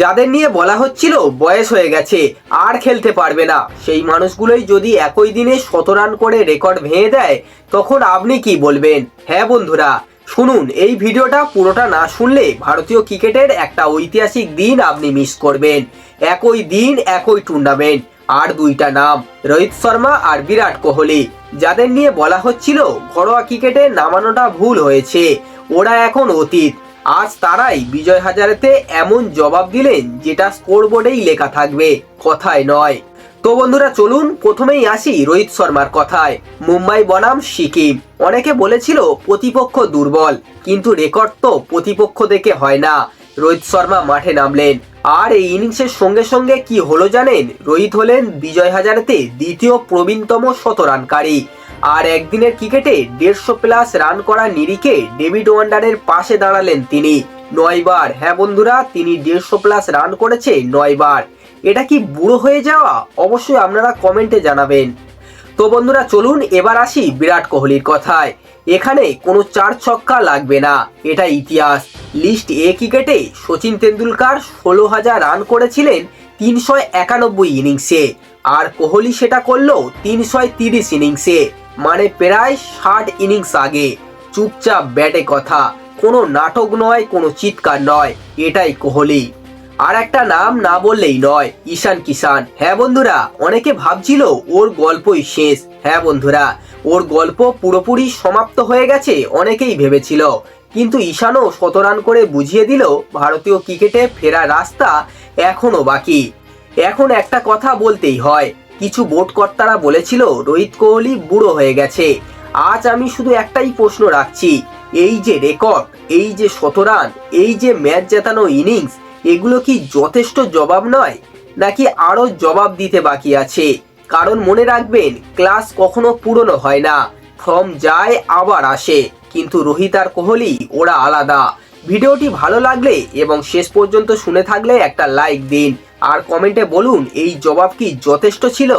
যাদের নিয়ে বলা হচ্ছিল বয়স হয়ে গেছে, আর খেলতে পারবে না। সেই মানুষগুলোই যদি একই দিনে শত রান করে রেকর্ড ভেঙে দেয়, তখন আপনি কি বলবেন? হ্যাঁ বন্ধুরা, শুনুন, এই ভিডিওটা পুরোটা না শুনলে ভারতীয় ক্রিকেটের একটা ঐতিহাসিক দিন আপনি মিস করবেন। একই দিন, একই টুর্নামেন্ট আর দুইটা নাম, রোহিত শর্মা আর বিরাট কোহলি। যাদের নিয়ে বলা হচ্ছিল ঘরোয়া ক্রিকেটে নামানোটা ভুল হয়েছে, ওরা এখন অতীত। আজ তারাই বিজয় হাজারেতে এমন জবাব দিলেন যেটা স্কোরবোর্ডেই লেখা থাকবে, কথায় নয়। তো বন্ধুরা, চলুন প্রথমেই আসি রোহিত শর্মার কথায়। মুম্বাই বনাম সিকিম। অনেকে বলেছিল প্রতিপক্ষ দুর্বল, কিন্তু রেকর্ড তো প্রতিপক্ষ দেখে হয় না। রোহিত শর্মা মাঠে নামলেন। আর এই ইনিংসের সঙ্গে সঙ্গে কি হলো জানেন? রোহিত হলেন বিজয় হাজারেতে দ্বিতীয় প্রবীণতম শতরানকারী। আর একদিনের ক্রিকেটে দেড়শো প্লাস রান করা নিরিখে ডেভিড ওয়ান্ডারের পাশে দাঁড়ালেন তিনি। নয়বার হ্যাঁ বন্ধুরা, তিনি দেড়শো প্লাস রান করেছে নয়বার। এটা কি বুড়ো হয়ে যাওয়া? অবশ্যই আপনারা কমেন্টে জানাবেন। তো বন্ধুরা, চলুন এবার আসি বিরাট কোহলির কথায়। এখানে কোনো চার ছক্কা লাগবে না, এটা ইতিহাস। লিস্ট এ ক্রিকেটে সচিন তেন্ডুলকার ষোলো হাজার রান করেছিলেন তিনশো একানব্বই ইনিংসে আর কোহলি সেটা করল তিনশো তিরিশ ইনিংসে মানে প্রায় ষাট ইনিংস আগে। চুপচাপ ব্যাটে কথা। কোনো নাটক নয়, কোনো চিৎকার নয়। এটাই কোহলি। আর একটা নাম না বললেই নয়, ঈশান কিষান। হ্যাঁ বন্ধুরা, অনেকে ভাবছিল ওর গল্পই শেষ। হ্যাঁ বন্ধুরা, ওর গল্প পুরোপুরি সমাপ্ত হয়ে গেছে, অনেকেই ভেবেছিল। কিন্তু ঈশানও শত রান করে বুঝিয়ে দিল, ভারতীয় ক্রিকেটে ফেরার রাস্তা এখনও বাকি। এখন একটা কথা বলতেই হয় কিছু বোর্ড কর্তারা বলেছিল, রোহিত কোহলি বুড়ো হয়ে গেছে। আজ আমি শুধু একটাই প্রশ্ন রাখছি, এই যে রেকর্ড, এই যে শতরান এই যে ম্যাচ জেতানো ইনিংস, এগুলো কি যথেষ্ট জবাব নয়? নাকি আরও জবাব দিতে বাকি আছে? কারণ মনে রাখবেন, ক্লাস কখনো পুরনো হয় না। ফর্ম যায়, আবার আসে। কিন্তু রোহিত আর কোহলি, ওরা আলাদা। ভিডিওটি ভালো লাগলে এবং শেষ পর্যন্ত শুনে থাকলে একটা লাইক দিন। আর কমেন্টে বলুন এই জবাব কি যথেষ্ট ছিল?